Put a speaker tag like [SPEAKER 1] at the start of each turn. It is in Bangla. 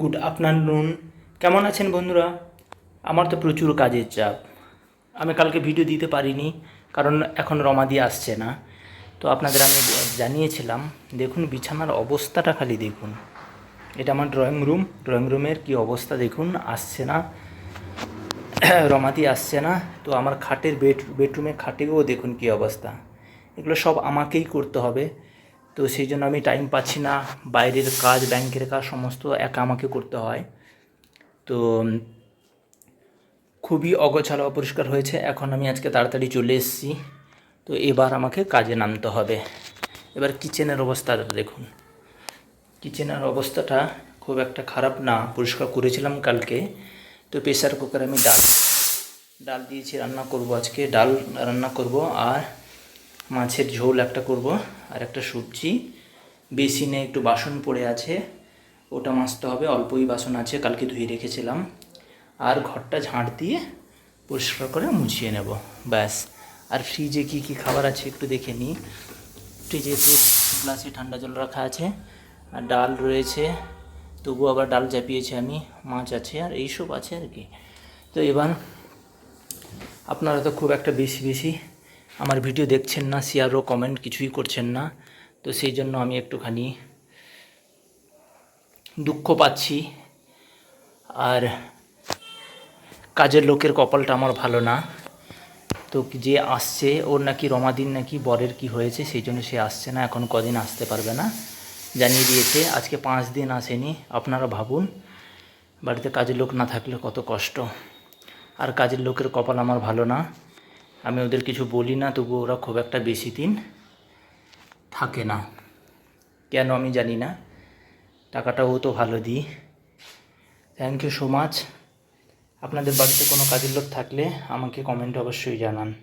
[SPEAKER 1] Good afternoon. কেমন আছেন বন্ধুরা? আমার তো প্রচুর কাজের চাপ। আমি কালকে ভিডিও দিতে পারিনি, কারণ এখন রমা রমাদি আসছে না। তো আপনাদের আমি জানিয়েছিলাম, দেখুন বিছানার অবস্থাটা খালি দেখুন। এটা আমার ড্রয়িং রুম ড্রয়িং রুমের কি অবস্থা দেখুন, আসছে না। রমাদি আসছে না। তো আমার খাটের বেড বেডরুমের খাটেও দেখুন কি অবস্থা। এগুলো সব আমাকেই করতে হবে। তো সেই জন্য আমি টাইম পাচ্ছি না। বাইরের কাজ ব্যাংকের কাজ সমস্ত একা আমাকে করতে হয়। তো খুবই অগোছালো অপরিষ্কার হয়েছে। এখন আমি আজকে তাড়াতাড়ি চলে এসেছি। তো এবার আমাকে কাজে নামতে হবে। এবার কিচেনের অবস্থাটা দেখুন। কিচেনের অবস্থাটা খুব একটা খারাপ না, পরিষ্কার করেছিলাম কালকে। তো প্রেসার কুকারে আমি ডাল ডাল দিয়েছি, রান্না করব আজকে। ডাল রান্না করব আর মাছের ঝোল একটা করব, আর একটা সবজি। বেসিনে একটু বাসন পড়ে আছে, ওটা মাজতে হবে, অল্পই বাসন আছে, কালকে ধুয়ে রেখেছিলাম। আর ঘরটা ঝাঁট দিয়ে পরিষ্কার করে মুছিয়ে নেব, ব্যাস। আর ফ্রিজে কী কী খাবার আছে একটু দেখে নিই। ফ্রিজে গ্লাসে ঠান্ডা জল রাখা আছে, আর ডাল রয়েছে, তবু আবার ডাল চাপিয়েছি আমি, মাছ আছে, আর এইসব আছে আর কি। তো এবার আপনারা তো খুব একটা বেশি বেশি আমার ভিডিও দেখছেন না, শেয়ারও কমেন্ট কিছুই করছেন না। তো সেই জন্য আমি একটুখানি দুঃখ পাচ্ছি। আর কাজের লোকের কপালটা আমার ভালো না। তো যে আসছে, ওর নাকি রমাদিন নাকি বরের কি হয়েছে, সেই জন্য সে আসছে না, এখন কদিন আসতে পারবে না। জানিয়ে দিয়েছে, আজকে পাঁচ দিন আসেনি, আপনারা ভাবুন, বাড়িতে কাজের লোক না থাকলে কত কষ্ট। আর কাজের লোকের কপাল আমার ভালো না। আমি ওদের কিছু বলি না তবু ওরা খুব একটা বেশি দিন থাকে না। কেন আমি জানি না। টাকাটাও তো ভালো দিই। থ্যাংক ইউ সো মাচ আপনাদের বাড়িতে কোনো কাজের লোক থাকলে আমাকে কমেন্ট অবশ্যই জানান।